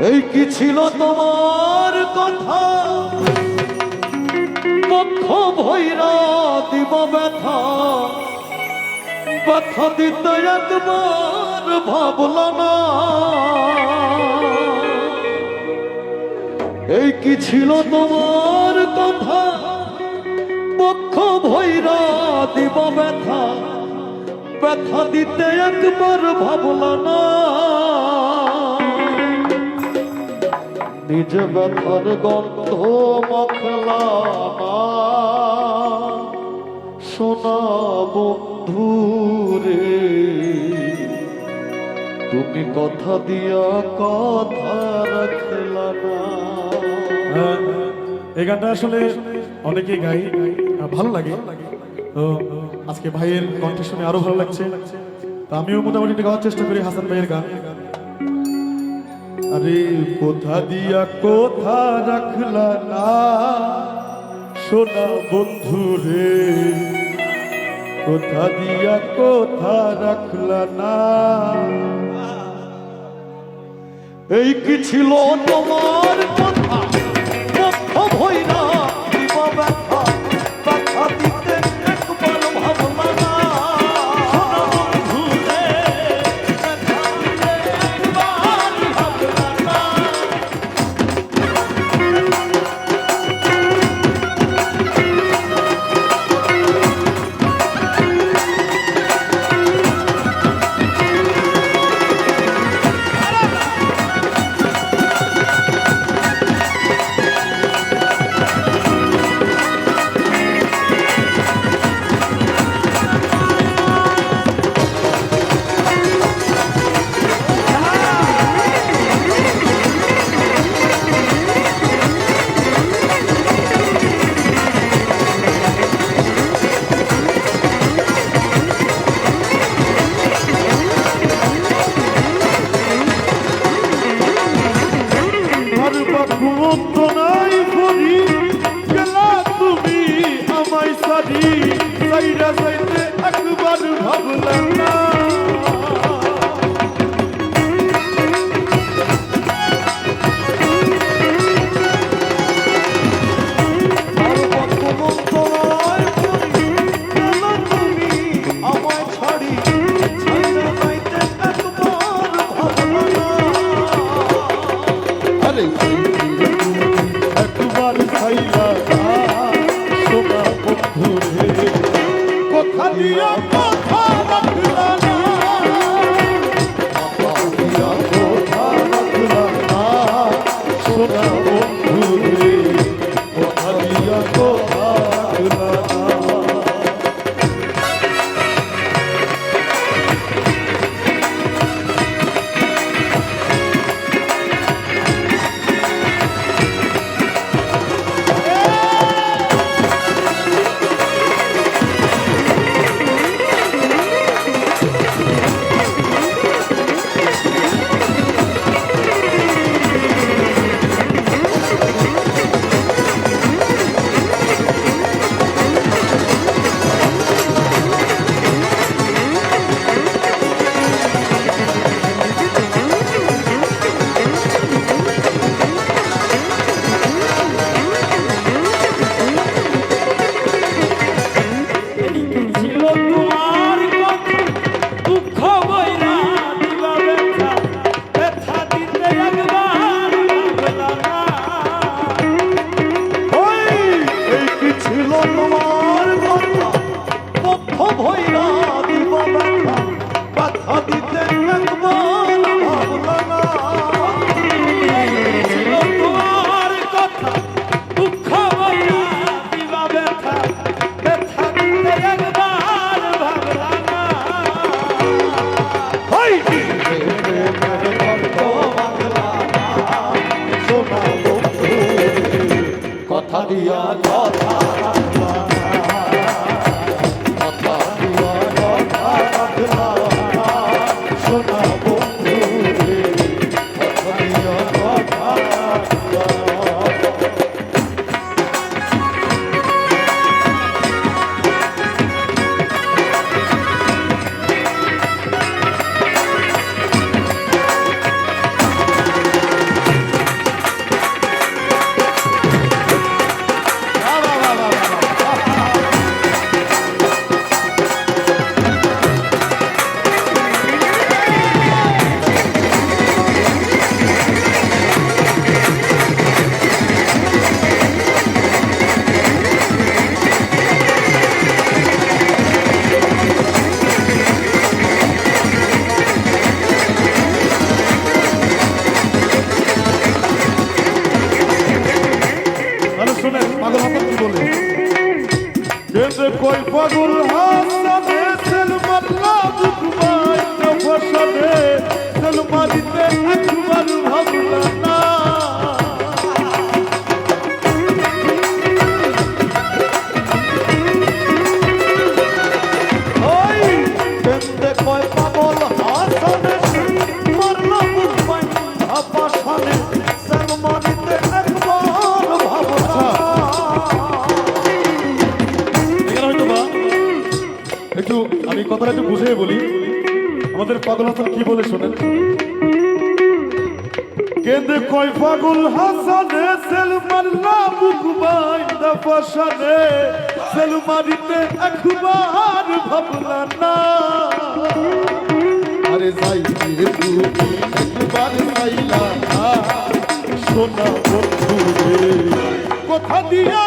এই কি ছিল তোমার কথা? পক্ষ ভৈরা দিব ব্যথা? ব্যথা দিতে একবার ভাবল না। এই কি ছিল তোমার কথা? পক্ষ ভৈরা দিব ব্যথা? ব্যথা দিতে একবার ভাবল না। নিজ ব্যথার গন্ধ মখলা সোনা বন্ধু রে, তুমি কথা দিয়া কথা রাখলা এই গানটা আসলে অনেকেই গাই ভালো লাগে। তো আজকে ভাইয়ের কণ্ঠ শুনে আরও ভালো লাগছে। তো আমিও মোটামুটি গাওয়ার চেষ্টা করি হাসান ভাইয়ের গান। আরে কোথা দিয়া কোথা রাখলা না? সোনা বন্ধু রে, কোথা দিয়া কোথা রাখলা না? এই কি ছিল তোমার সাইরা সাইতে একবার ভাবলাম না। কথা দিয়া কথাটা একটু বুঝে বলি। আমাদের পাগল হাসান কি বলে শোনেন? কেঁদে কয় পাগল হাসানে সেল না মুখ বাইন্দা পাশানে। মারিতে একবার ভাবলা না। আরে যাই তু একবার যাইলা না। সোনা বন্ধু কথা দিয়া